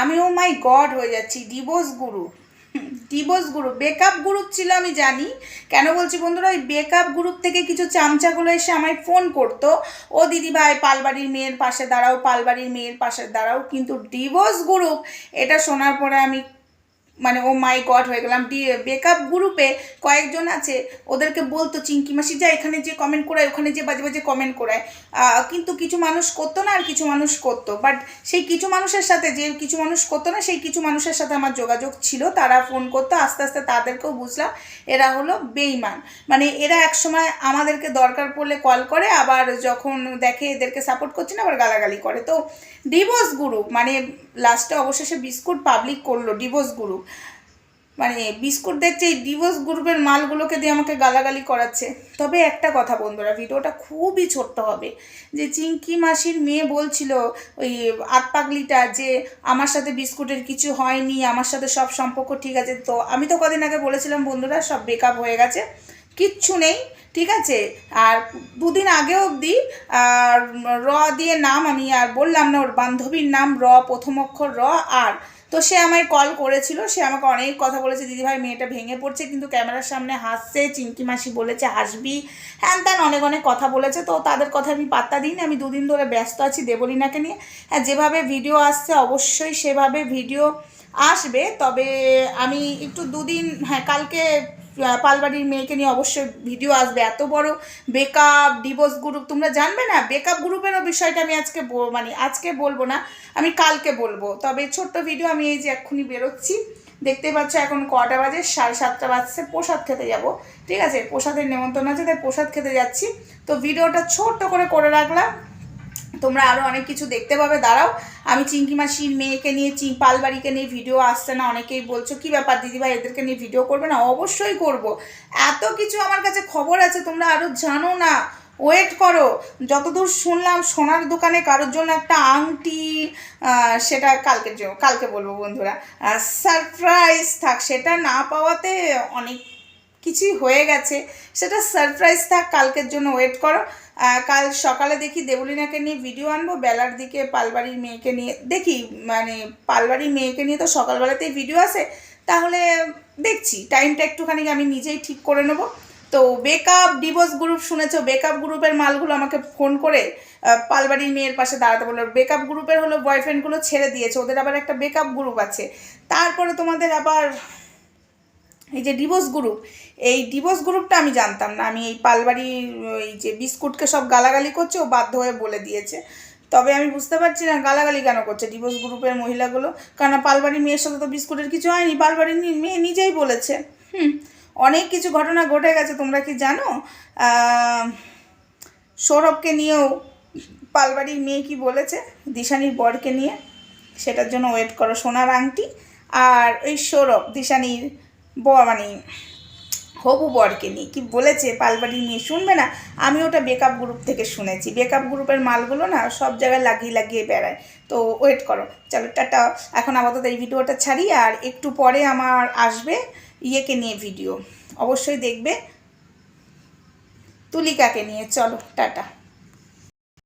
আমিও মাই গড হয়ে যাচ্ছি। ডিভোর্স গুরু ডিভোর্স গ্রুপ বেকআপ গ্রুপ ছিল আমি জানি। কেন বলছি বন্ধুরা, ওই বেকআপ গ্রুপ থেকে কিছু চামচাগুলো এসে আমায় ফোন করতো। ও দিদিভাই, পালবাড়ির মেয়ের পাশে দাঁড়াও, পালবাড়ির মেয়ের পাশে দাঁড়াও। কিন্তু ডিভোর্স গ্রুপ এটা শোনার পরে আমি মানে ও মাই গড হয়ে গেলাম। ডি বেকআপ গ্রুপে কয়েকজন আছে, ওদেরকে বলতো চিঙ্কি মাসি, যা এখানে যে কমেন্ট করায়, ওখানে যে বাজে বাজে কমেন্ট করায়। কিন্তু কিছু মানুষ করতো না আর কিছু মানুষ করতো। বাট সেই কিছু মানুষের সাথে, যে কিছু মানুষ করতো না, সেই কিছু মানুষের সাথে আমার যোগাযোগ ছিল। তারা ফোন করতো, আস্তে আস্তে তাদেরকেও বুঝলাম, এরা হলো বেইমান মানে এরা একসময় আমাদেরকে দরকার পড়লে কল করে, আবার যখন দেখে এদেরকে সাপোর্ট করছে না, আবার গালাগালি করে। তো ডিভোর্স গ্রুপ মানে লাস্টে অবশেষে বিস্কুট পাবলিক করল ডিভোর্স গ্রুপ মানে বিস্কুট দেখছে এই ডিভোর্স গ্রুপের মালগুলোকে দিয়ে আমাকে গালাগালি করাচ্ছে। তবে একটা কথা বন্ধুরা, ভিডিওটা খুবই ছোট্ট হবে। যে চিঙ্কি মাসির মেয়ে বলছিল, ওই আতপাগলিটা যে আমার সাথে বিস্কুটের কিছু হয়নি, আমার সাথে সব সম্পর্ক ঠিক আছে। তো আমি তো কদিন আগে বলেছিলাম, বন্ধুরা, সব বেকআপ হয়ে গেছে। কিচ্ছু নেই, ঠিক আছে? আর দুদিন আগে অবধি, আর র দিয়ে নাম আমি আর বললাম না, ওর বান্ধবীর নাম র, প্রথম অক্ষর র, আর। তো সে আমায় কল করেছিল, সে আমাকে অনেক কথা বলেছে, দিদিভাই, মেয়েটা ভেঙে পড়ছে, কিন্তু ক্যামেরার সামনে হাসছে চিঙ্কি মাসি বলেছে, হাসবি? হ্যান ত্যান অনেক অনেক কথা বলেছে, তো তাদের কথা আমি পাত্তা দিইনি, আমি দুদিন ধরে ব্যস্ত আছি দেবলীনাকে নিয়ে। হ্যাঁ যেভাবে ভিডিও আসছে, অবশ্যই সেভাবে ভিডিও আসবে, তবে আমি একটু দুদিন হ্যাঁ কালকে পালবাড়ির মেয়েকে নিয়ে অবশ্যই ভিডিও আসবে। এত বড় বেকআপ ডিভোর্স গ্রুপ, তোমরা জানবে না? বেকআপ গ্রুপেরও বিষয়টা আমি আজকে মানে আজকে বলব না, আমি কালকে বলব। তবে ছোট্ট ভিডিও, আমি এই যে এক্ষুনি বেরোচ্ছি। দেখতে পাচ্ছ এখন কটা বাজে? সাড়ে সাতটা বাজছে। প্রসাদ খেতে যাব। ঠিক আছে? প্রসাদের নেমন্তন্ন আছে, তাই প্রসাদ খেতে যাচ্ছি। তো ভিডিওটা ছোট্ট করে করে রাখলাম। তোমরা আরও অনেক কিছু দেখতে পাবে, দাঁড়াও। আমি চিঙ্কি মাসির মেয়েকে নিয়ে, চিং পালবাড়িকে নিয়ে ভিডিও আসছে না, অনেকেই বলছো, কি ব্যাপার দিদিভাই, এদেরকে নিয়ে ভিডিও করবে না? অবশ্যই করব। এত কিছু আমার কাছে খবর আছে, তোমরা আরও জানো না। ওয়েট করো। যতদূর শুনলাম, সোনার দোকানে কারোর জন্য একটা আংটি সেটা কালকের জন্য, কালকে বলব বন্ধুরা। সারপ্রাইজ থাক, সেটা না পাওয়াতে অনেক কিছুই হয়ে গেছে। সেটা সারপ্রাইজ থাক, কালকের জন্য ওয়েট করো। কাল সকালে দেখি দেবলিনাকে নিয়ে ভিডিও আনব, বেলার দিকে পালবাড়ির মেয়েকে নিয়ে, দেখি মানে পালবাড়ির মেয়েকে নিয়ে তো সকালবেলাতেই ভিডিও আসে, তাহলে দেখছি। টাইমটা একটুখানি আমি নিজেই ঠিক করে নেব। তো বেকআপ ডিভোর্স গ্রুপ শুনেছো? বেকআপ গ্রুপের মালগুলো আমাকে ফোন করে পালবাড়ির মেয়ের পাশে দাঁড়াতে বলল বেকআপ গ্রুপের হলো বয়ফ্রেন্ডগুলো ছেড়ে দিয়েছে, ওদের আবার একটা বেকআপ গ্রুপ আছে। তারপরে তোমাদের আবার এই যে ডিভোর্স গ্রুপ এই ডিভোর্স গ্রুপটা আমি জানতাম না। আমি এই পালবাড়ির ওই যে বিস্কুটকে সব গালাগালি করছে, ও বাধ্য হয়ে বলে দিয়েছে। তবে আমি বুঝতে পারছি না গালাগালি কেন করছে ডিভোর্স গ্রুপের মহিলাগুলো। কারণ পালবাড়ির মেয়ের সাথে তো বিস্কুটের কিছু হয়নি, পালবাড়ির মেয়ে নিজেই বলেছে। হুম, অনেক কিছু ঘটনা ঘটে গেছে, তোমরা কি জানো? সৌরভকে নিয়েও পালবাড়ির মেয়ে কি বলেছে? দিশানির বরকে নিয়ে। সেটার জন্য ওয়েট করো সোনার আংটি। আর ওই সৌরভ, দিশানির মানে হবু বরকে নিয়ে। কি বলেছে পালবাড়ির মেয়ে? শুনবে না? আমি ওটা বেকআপ গ্রুপ থেকে শুনেছি। বেকআপ গ্রুপের মালগুলো না সব জায়গায় লাগিয়ে লাগিয়ে বেড়ায়। তো ওয়েট করো। চলো, টাটা। এখন আপাতত এই ভিডিওটা ছাড়ি আর একটু পরে আমার আসবে ইয়েকে নিয়ে ভিডিও অবশ্যই দেখবে তুলিকাকে নিয়ে। চলো, টাটা।